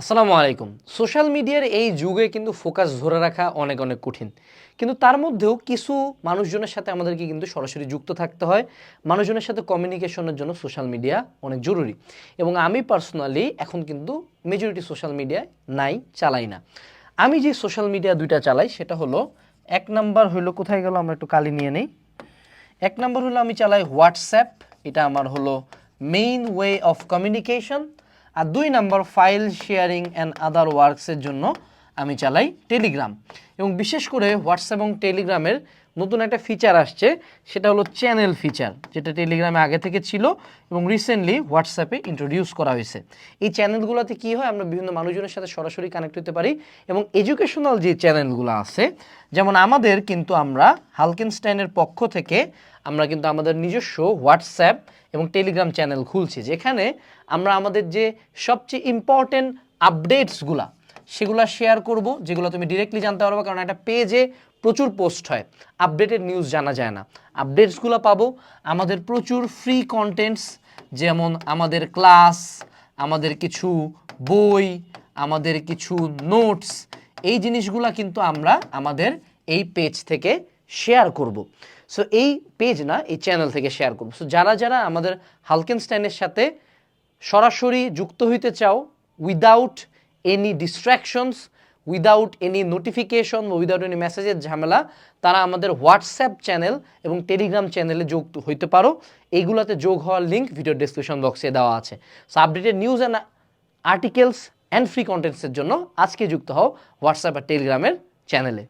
আসসালামু আলাইকুম। সোশ্যাল মিডিয়ার এই যুগে কিন্তু ফোকাস ধরে রাখা অনেক অনেক কঠিন। কিন্তু তার মধ্যেও কিছু মানুষজনের সাথে আমাদেরকে কিন্তু সরাসরি যুক্ত থাকতে হয়। মানুষজনের সাথে কমিউনিকেশনের জন্য সোশ্যাল মিডিয়া অনেক জরুরি। এবং আমি পার্সোনালি এখন কিন্তু মেজরিটি সোশ্যাল মিডিয়ায় নাই, চালাই না। আমি যে সোশ্যাল মিডিয়া দুইটা চালাই, সেটা হলো, এক নাম্বার হলো কোথায় গেল? আমরা একটু কালি নিয়ে নেই। এক নম্বর হলো আমি চালাই হোয়াটসঅ্যাপ। এটা আমার হলো মেইন ওয়ে অফ কমিউনিকেশন আর দুই number file sharing and other ওয়ার্কসের জন্য আমি চালাই টেলিগ্রাম এবং বিশেষ করে হোয়াটসঅ্যাপ এবং টেলিগ্রামের নতুন একটা ফিচার আসছে, সেটা হলো চ্যানেল ফিচার যেটা টেলিগ্রামে আগে থেকে ছিল এবং রিসেন্টলি হোয়াটসঅ্যাপে ইন্ট্রোডিউস করা হয়েছে। এই চ্যানেলগুলোতে কী হয়? আমরা বিভিন্ন মানুষজনের সাথে সরাসরি কানেক্ট হতে পারি এবং এডুকেশনাল যে চ্যানেলগুলো আছে, যেমন আমাদের কিন্তু আমরা হালকেনস্টাইনের পক্ষ থেকে আমরা কিন্তু আমাদের নিজস্ব হোয়াটসঅ্যাপ এবং টেলিগ্রাম চ্যানেল খুলছি, যেখানে আমরা আমাদের যে সবচেয়ে ইম্পর্টেন্ট আপডেটসগুলা সেগুলো শেয়ার করব, যেগুলো তুমি ডিরেক্টলি জানতে পারবে, কারণ একটা পেজে প্রচুর পোস্ট হয়। আপডেটেড নিউজ জানা যায় না। আপডেটসগুলো পাবো। আমাদের প্রচুর ফ্রি কন্টেন্টস যেমন আমাদের ক্লাস আমাদের কিছু বই, আমাদের কিছু নোটস এই জিনিসগুলা কিন্তু আমরা আমাদের এই পেজ থেকে শেয়ার করব। সো এই পেজ না, এই চ্যানেল থেকে শেয়ার করব। সো যারা যারা আমাদের হালকেনস্টাইনের সাথে সরাসরি যুক্ত হইতে চাও without any distractions without any notification without any মেসেজের ঝামেলা, তারা আমাদের হোয়াটসঅ্যাপ চ্যানেল এবং টেলিগ্রাম চ্যানেলে যোগ হইতে পারো। এইগুলোতে যোগ হওয়ার লিঙ্ক ভিডিও ডিসক্রিপশন বক্সে দেওয়া আছে। So updated news and articles and free কন্টেন্টসের জন্য আজকে যুক্ত হও হোয়াটসঅ্যাপ আর টেলিগ্রামের চ্যানেলে